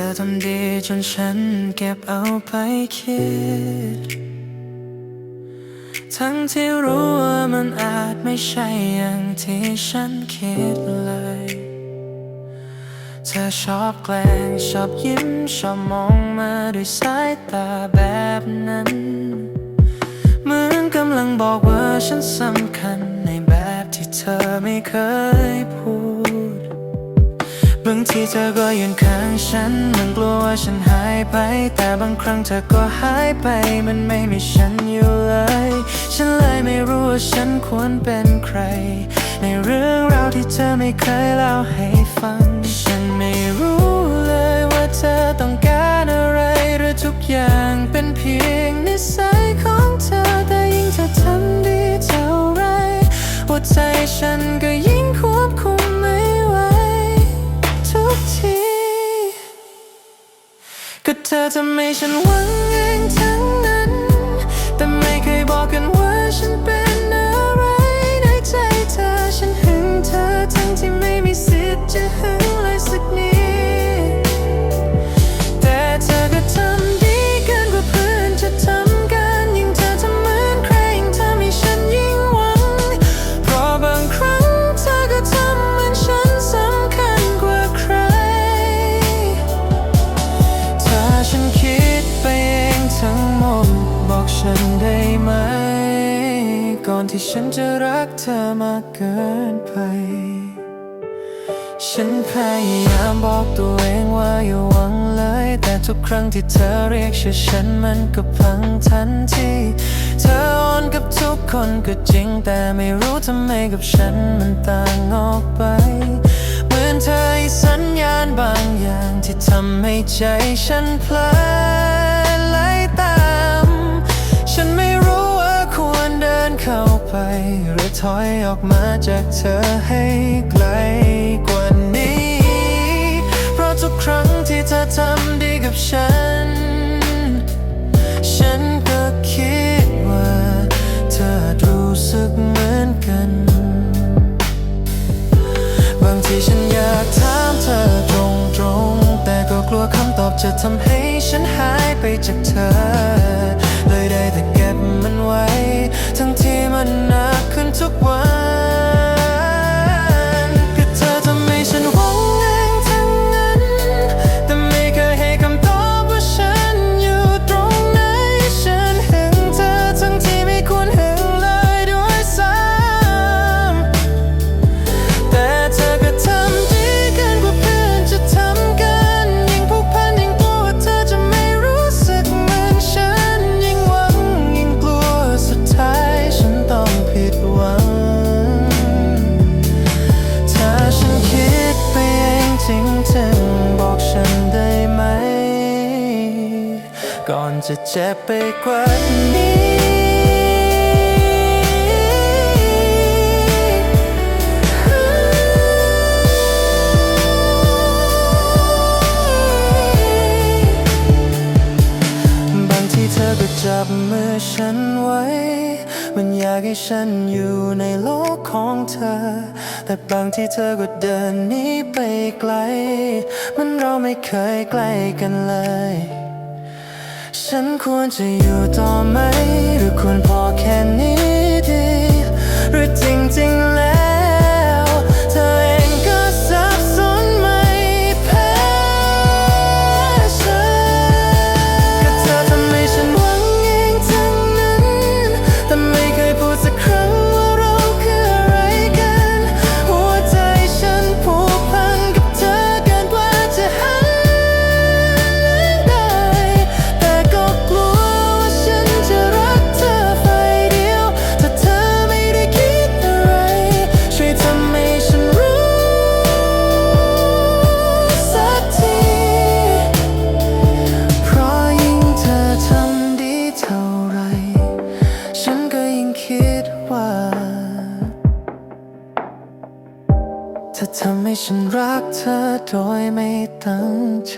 เธอทำดีจนฉันเก็บเอาไปคิด ทั้งที่รู้ว่ามันอาจไม่ใช่อย่างที่ฉันคิดเลย เธอชอบแกล้งชอบยิ้มชอบมองมาด้วยสายตาแบบนั้น เหมือนกำลังบอกว่าฉันสำคัญในแบบที่เธอไม่เคยพูด ทีเธอก็ยืนข้างฉันมันกลัวว่าฉันหายไป แต่บางครั้งเธอก็หายไป มันไม่มีฉันอยู่เลย ฉันเลยไม่รู้ว่าฉันควรเป็นใคร ในเรื่องราวที่เธอไม่เคยเล่าให้ฟัง ฉันไม่รู้เลยว่าเธอต้องการอะไรหรือทุกอย่างเป็นเพียงนิสัยของเธอ ก็เธอทำให้ฉันหวัง ที่ฉันจะรักเธอมากเกินไป ฉันพยายามบอกตัวเองว่าอย่าหวังเลย แต่ทุกครั้งที่เธอเรียกชื่อฉันมันก็พังทันที เธออ่อนกับทุกคนก็จริง แต่ไม่รู้ทำไมกับฉันมันต่างออกไป เหมือนเธอสัญญาณบางอย่างที่ทำให้ใจฉันเพลอ เข้าไป หรือถอยออกมาจากเธอให้ไกลกว่านี้ เพราะทุกครั้งที่เธอทำดีกับฉัน ฉันก็คิดว่า เธอรู้สึกเหมือนกัน บางทีฉันอยากถามเธอตรงๆ แต่ก็กลัวคำตอบจะทำให้ฉันหายไปจากเธอ เลยได้แต่เก็บ ก่อนจะเจ็บไปกว่านี้ บางทีเธอก็จับมือฉันไว้ มันอยากให้ฉันอยู่ในโลกของเธอ แต่บางทีเธอก็เดินหนีไปไกล มันเราไม่เคยใกล้กันเลย ฉันควรจะอยู่ต่อไหม หรือควรพอแค่ ธอทำให้ฉันรักเธอโดยไม่ตั้งใจ